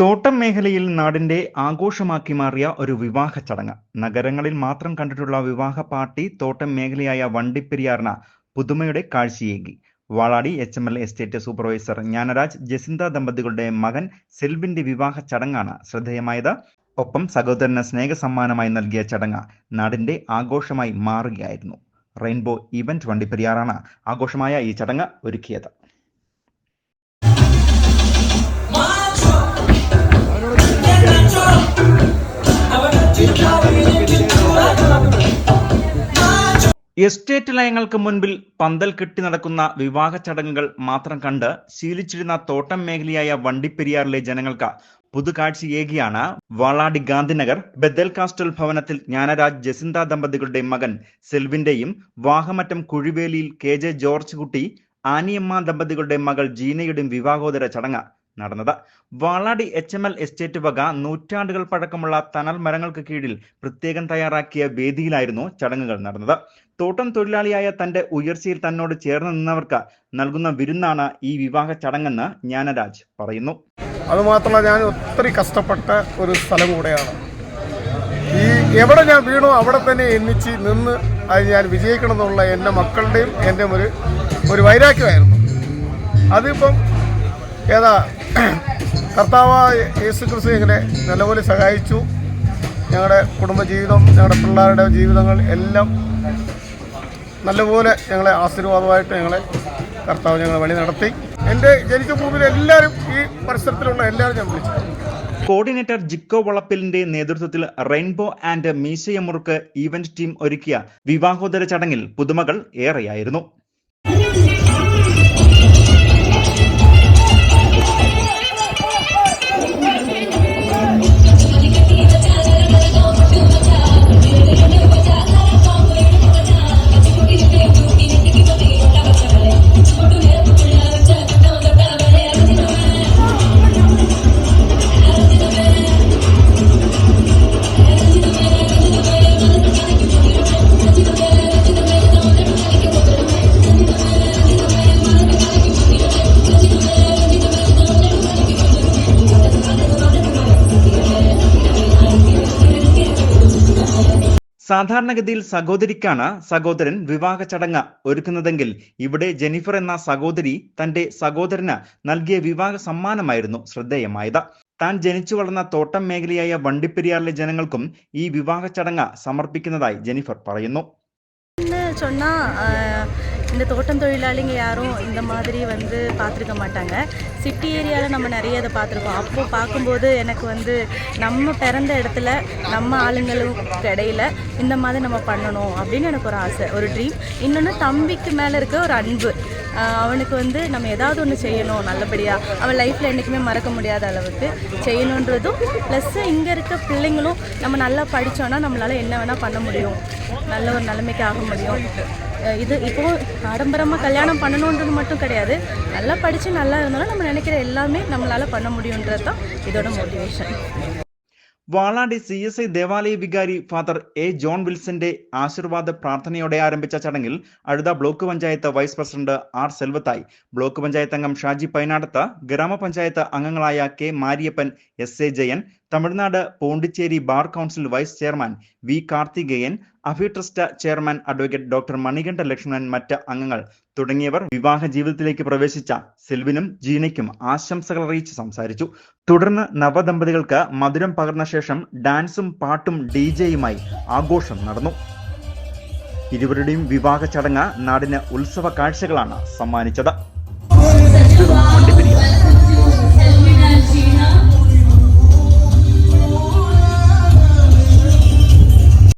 തോട്ടം മേഖലയിൽ നാടിന്റെ ആഘോഷമാക്കി മാറിയ ഒരു വിവാഹ ചടങ്ങ്. നഗരങ്ങളിൽ മാത്രം കണ്ടിട്ടുള്ള വിവാഹ പാർട്ടി തോട്ടം മേഖലയായ വണ്ടിപ്പെരിയാറിന് പുതുമയുടെ കാഴ്ചയേകി. Valadi H M L estate supervisor Gnanaraj Jacintha ദമ്പതികളുടെ മകൻ സെൽവിന്റെ വിവാഹ ചടങ്ങാണ് ശ്രദ്ധേയമായത്. ഒപ്പം സഹോദരന് സ്നേഹസമ്മാനമായി നൽകിയ ചടങ്ങ് നാടിന്റെ ആഘോഷമായി മാറുകയായിരുന്നു. റെയിൻബോ ഇവന്റ് വണ്ടിപ്പെരിയാറാണ് ആഘോഷമായ ഈ ചടങ്ങ് ഒരുക്കിയത്. എസ്റ്റേറ്റ് ലയങ്ങൾക്ക് മുൻപിൽ പന്തൽ കെട്ടി നടക്കുന്ന വിവാഹ ചടങ്ങുകൾ മാത്രം കണ്ട് ശീലിച്ചിരുന്ന തോട്ടം മേഖലയായ വണ്ടിപ്പെരിയാറിലെ ജനങ്ങൾക്ക് പുതുകാഴ്ചയേകിയാണ് വാളാടി ഗാന്ധിനഗർ ബദൽ കാസ്റ്റൽ ഭവനത്തിൽ ജ്ഞാനരാജ് ജസിന്ത ദമ്പതികളുടെ മകൻ സെൽവിന്റെയും Vahamattam കുഴിവേലിയിൽ K J George Kutty Aniyamma ദമ്പതികളുടെ മകൾ ജീനയുടെയും വിവാഹോദര ചടങ്ങ് നടന്നത്. Valadi H M L estate വക നൂറ്റാണ്ടുകൾ പഴക്കമുള്ള തണൽ മരങ്ങൾക്ക് കീഴിൽ പ്രത്യേകം തയ്യാറാക്കിയ വേദിയിലായിരുന്നു ചടങ്ങുകൾ നടന്നത്. തോട്ടം തൊഴിലാളിയായ തന്റെ ഉയർച്ചയിൽ തന്നോട് ചേർന്ന് നിന്നവർക്ക് നൽകുന്ന വിരുന്നാണ് ഈ വിവാഹ ചടങ്ങെന്ന് ജ്ഞാനരാജ് പറയുന്നു. അതുമാത്രമല്ല ഞാൻ ഒത്തിരി കഷ്ടപ്പെട്ട ഒരു സ്ഥലം കൂടെയാണ്. ഈ എവിടെ ഞാൻ വീണോ അവിടെ തന്നെ എണ്ണിച്ച് നിന്ന് അത് ഞാൻ വിജയിക്കണം എന്നുള്ള എന്റെ മക്കളുടെയും എന്റെ ഒരു ഒരു വൈരാഗ്യമായിരുന്നു. അതിപ്പം ഏതാ? കർത്താവ് യേശു ക്രിസ്തു ഇങ്ങനെ നല്ലപോലെ സഹായിച്ചു? ഞങ്ങളുടെ കുടുംബജീവിതം ഞങ്ങളുടെ പിള്ളേരുടെ ജീവിതങ്ങൾ എല്ലാം നല്ലപോലെ ഞങ്ങളെ ആശീർവാദമായിട്ട് ഞങ്ങളെ കർത്താവ് ഞങ്ങളെ വഴി നടത്തി. എന്റെ ജനിച്ച ഭൂമിയിൽ എല്ലാവരും ഈ പരിസരത്തിലുള്ള എല്ലാവരും ഞാൻ വിളിച്ചു. കോർഡിനേറ്റർ ജിക്കോ വളപ്പിലിന്റെ നേതൃത്വത്തിൽ റെയിൻബോ ആൻഡ് മീശയമുറുക്ക് ഈവന്റ് ടീം ഒരുക്കിയ വിവാഹോദര ചടങ്ങിൽ പുതുമകൾ ഏറെയായിരുന്നു. സാധാരണഗതിയിൽ സഹോദരിക്കാണ് സഹോദരൻ വിവാഹ ചടങ്ങ് ഒരുക്കുന്നതെങ്കിൽ ഇവിടെ ജെനിഫർ എന്ന സഹോദരി തന്റെ സഹോദരന് നൽകിയ വിവാഹ സമ്മാനമായിരുന്നു ശ്രദ്ധേയമായത്. താൻ ജനിച്ചു വളർന്ന തോട്ടം മേഖലയായ വണ്ടിപ്പെരിയാറിലെ ജനങ്ങൾക്കും ഈ വിവാഹ ചടങ്ങ് സമർപ്പിക്കുന്നതായി ജെനിഫർ പറയുന്നു. இந்த தோட்டம் தொழிலாளிங்க யாரும் இந்த மாதிரி வந்து பார்த்துருக்க மாட்டாங்க. சிட்டி ஏரியாவில் நம்ம நிறைய அதை பார்த்துருக்கோம். அப்போது பார்க்கும்போது எனக்கு வந்து நம்ம பிறந்த இடத்துல நம்ம ஆளுங்களும் இடையில இந்த மாதிரி நம்ம பண்ணணும் அப்படின்னு எனக்கு ஒரு ஆசை ஒரு ட்ரீம் இன்னொன்று தம்பிக்கு மேலே இருக்க ஒரு அன்பு. அவனுக்கு வந்து நம்ம ஏதாவது ஒன்று செய்யணும் நல்லபடியாக அவன் லைஃப்பில் என்றைக்குமே மறக்க முடியாத அளவுக்கு செய்யணுன்றதும் ப்ளஸ்ஸு இங்கே இருக்க பிள்ளைங்களும் நம்ம நல்லா படித்தோன்னா நம்மளால் என்ன வேணால் பண்ண முடியும். நல்ல ஒரு நிலைமைக்கு ஆக முடியும். இது இப்போ ஆடம்பரமாக கல்யாணம் பண்ணணுன்றது மட்டும் கிடையாது நல்லா படித்து நல்லா இருந்தாலும் நம்ம நினைக்கிற எல்லாமே நம்மளால் பண்ண முடியுன்றது தான் இதோட motivation Valady C S I ദേവാലയ വികാരി ഫാദർ എ ജോൺ വിൽസന്റെ ആശീർവാദ പ്രാർത്ഥനയോടെ ആരംഭിച്ച ചടങ്ങിൽ അഴുത block panchayat vice president R സെൽവത്തായി block panchayat അംഗം ഷാജി പൈനാടത്ത് ഗ്രാമപഞ്ചായത്ത് അംഗങ്ങളായ K Mariyappan S A Jayan Tamil Nadu Pondicherry bar council vice chairman V Karthikeyan Abhi trust chairman advocate doctor Manikanda Lakshmanan മറ്റ് അംഗങ്ങൾ തുടങ്ങിയവർ വിവാഹ ജീവിതത്തിലേക്ക് പ്രവേശിച്ച സെൽവിനും ജീനയ്ക്കും ആശംസകൾ അറിയിച്ച് സംസാരിച്ചു. തുടർന്ന് നവദമ്പതികൾക്ക് മധുരം പകർന്ന ശേഷം ഡാൻസും പാട്ടും ഡിജെയുമായി ആഘോഷം നടന്നു. ഇരുവരുടെയും വിവാഹ ചടങ്ങ് നാടിന് ഉത്സവ കാഴ്ചകളാണ് സമ്മാനിച്ചത്.